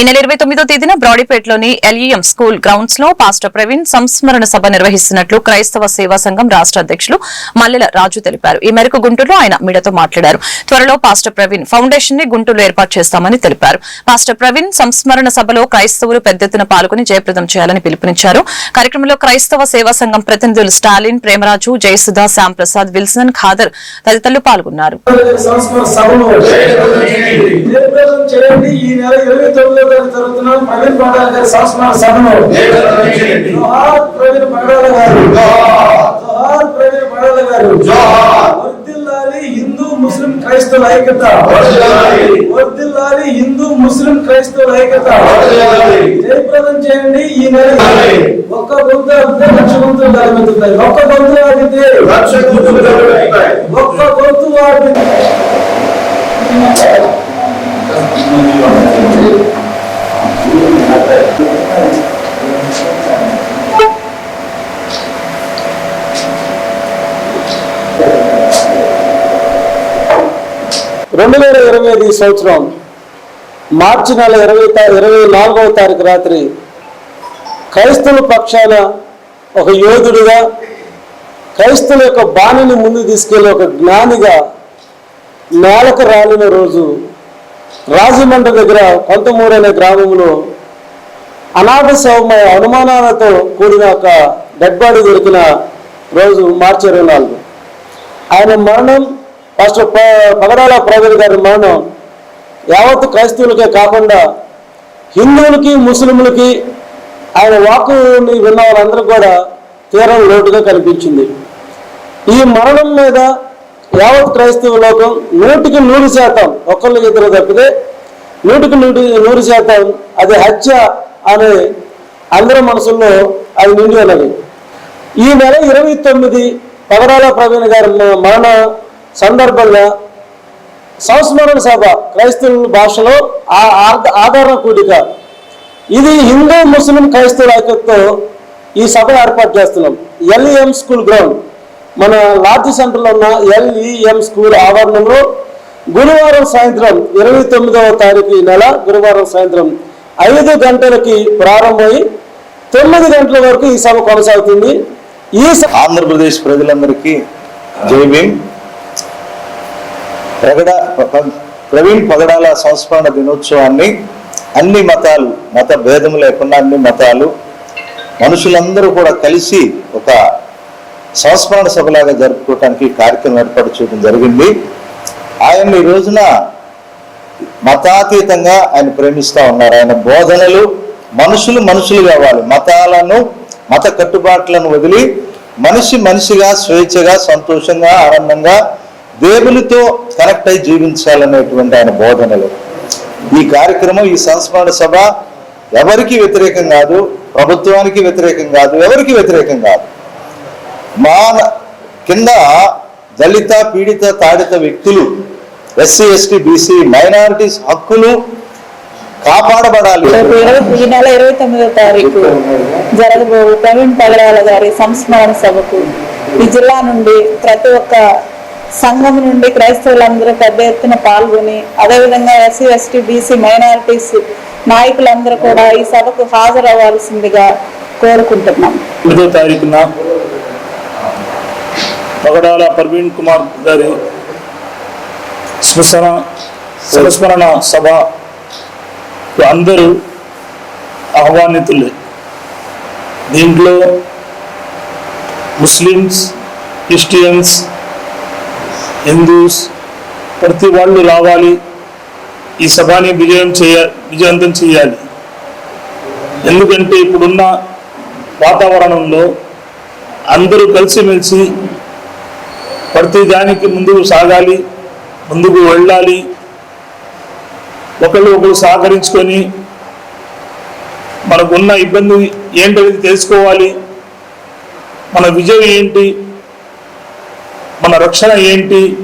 ఈ నెల ఇరవై తొమ్మిదో తేదీన బ్రాడీపేటలోని ఎల్ఈఎం స్కూల్ గ్రౌండ్స్లో పాస్టర్ ప్రవీణ్ సంస్మరణ సభ నిర్వహిస్తున్నట్లు క్రైస్తవ సేవా సంఘం రాష్ట అధ్యక్షులు మల్లెల రాజు తెలిపారు. ఈ మేరకు గుంటూరులో ఆయన మీడియాతో మాట్లాడారు. త్వరలో పాస్టర్ ప్రవీణ్ ఫౌండేషన్ని గుంటూరులో ఏర్పాటు చేస్తామని తెలిపారు. పాస్టర్ ప్రవీణ్ సంస్మరణ సభలో క్రైస్తవులు పెద్ద ఎత్తున పాల్గొని జయప్రదం చేయాలని పిలుపునిచ్చారు. కార్యక్రమంలో క్రైస్తవ సేవా సంఘం ప్రతినిధులు స్టాలిన్ ప్రేమరాజు జయసుధా శ్యాంప్రసాద్ విల్సన్ ఖాదర్ తదితరులు పాల్గొన్నారు. జరుగుతున్న ప్రవీణ్ పగడాల గారి సభను జోహార్ ప్రవీణ్ పగడాల గారు. జోహార్. ప్రవీణ్ పగడాల గారు. హిందూ ముస్లిం క్రైస్తవుల ఐక్యత. వర్ధిల్లాలి హిందూ ముస్లిం క్రైస్తవుల ఐక్యత. జయప్రదం చేయండి ఈ నెల. ఒక్క గొంతు లక్ష గొంతులు జరుగుతుంటాయి ఒక్క గొంతు ఒక్క గొంతు వాడితే. రెండు వేల ఇరవై ఐదు సంవత్సరం మార్చి నెల ఇరవై తా- ఇరవై నాలుగవ తారీఖు రాత్రి క్రైస్తవుల పక్షాన ఒక యోధుడిగా క్రైస్తవుల యొక్క బాణిని ముందు తీసుకెళ్ళి ఒక జ్ఞానిగా నేలకు రాలిన రోజు రాజమండ్రి దగ్గర కొంతమూరు అనే గ్రామంలో అనాథ శవమయ అనుమానాలతో కూడిన ఒక డెడ్ బాడీ దొరికిన రోజు మార్చి ఇరవై నాలుగు. ఆయన మరణం ఫస్ట్ పగడాల ప్రజల గారి మరణం యావత్ క్రైస్తవులకే కాకుండా హిందువులకి ముస్లింలకి ఆయన వాక్కుని విన్న వాళ్ళందరూ కూడా తీరం లోటుగా కనిపించింది. ఈ మరణం మీద యావత్ క్రైస్తవ లోకం నూటికి నూరు శాతం ఒకళ్ళు ఇద్దరు తప్పితే నూటికి నూటి నూరు శాతం అది హత్య అనే అందరి మనసుల్లో అది నిండి ఉన్నది. ఈ నెల ఇరవై తొమ్మిది పగడాల ప్రవీణ్ గారి మరణ సందర్భంగా సంస్మరణ సభ క్రైస్తవుల భాషలో ఆ ఆర్- కూడిక. ఇది హిందూ ముస్లిం క్రైస్తవుల ఐక్యతతో ఈ సభ ఏర్పాటు చేస్తున్నాం. LEM school ground. మన లార్జ్ సెంటర్లో ఉన్న ఎల్ఈఎం స్కూల్ ఆవరణంలో గురువారం సాయంత్రం ఇరవై తొమ్మిదవ తారీఖు ఈ నెల గురువారం సాయంత్రం ఐదు గంటలకి ప్రారంభమై తొమ్మిది గంటల వరకు ఈ సభ కొనసాగుతుంది. ఈ ఆంధ్రప్రదేశ్ ప్రజలందరికీ జై భీమ్. ప్రగడ ప్రవీణ్ పగడాల సంస్మరణ దినోత్సవాన్ని అన్ని మతాలు మత భేదం లేకుండా అన్ని మతాలు మనుషులందరూ కూడా కలిసి ఒక సంస్మరణ సభలాగా జరుపుకోవటానికి కార్యక్రమం ఏర్పాటు చేయడం జరిగింది. ఆయన ఈ రోజున మతాతీతంగా ఆయన ప్రేమిస్తా ఉన్నారు. ఆయన బోధనలు మనుషులు మనుషులు కావాలి. మతాలను మత కట్టుబాట్లను వదిలి మనిషి మనిషిగా స్వేచ్ఛగా సంతోషంగా ఆనందంగా దేవునితో కనెక్ట్ అయి జీవించాలనేటువంటి ఆయన బోధనలు. ఈ కార్యక్రమం ఈ సంస్మరణ సభ ఎవరికి వ్యతిరేకం కాదు ప్రభుత్వానికి వ్యతిరేకం కాదు ఎవరికి వ్యతిరేకం కాదు. మా కింద దళిత పీడిత తాడిత వ్యక్తులు ఎస్సీ ఎస్టీ బీసీ మైనారిటీస్ హక్కులు కాపాడబడాలి. ఈ నెల ఇరవై తొమ్మిదో తారీఖు జరగబోవు ప్రవీణ్ పగడాల గారి సంస్మరణ సభకు ఈ జిల్లా నుండి ప్రతి ఒక్క సంఘం నుండి క్రైస్తవులందరూ పెద్ద ఎత్తున పాల్గొని అదేవిధంగా ఎస్సీ ఎస్టీ బీసీ మైనారిటీస్ నాయకులందరూ కూడా ఈ సభకు హాజరవ్వాల్సిందిగా కోరుకుంటున్నాం. తొమ్మిదో తారీఖున పగడాల ప్రవీణ్ కుమార్ గారి స్మరణ సంస్మరణ సభ అందరూ ఆహ్వానితులే. దీంట్లో ముస్లిమ్స్ క్రిస్టియన్స్ హిందూస్ ప్రతి వాళ్ళు రావాలి. ఈ సభని విజయం చేయ విజయవంతం చేయాలి. ఎందుకంటే ఇప్పుడున్న వాతావరణంలో అందరూ కలిసిమెలిసి ప్రతి దానికి ముందుకు సాగాలి ముందుకు వెళ్ళాలి. ఒకళ్ళు ఒకరు సహకరించుకొని మనకున్న ఇబ్బంది ఏంటనేది తెలుసుకోవాలి. మన విజయం ఏంటి? మన రక్షణ ఏంటి?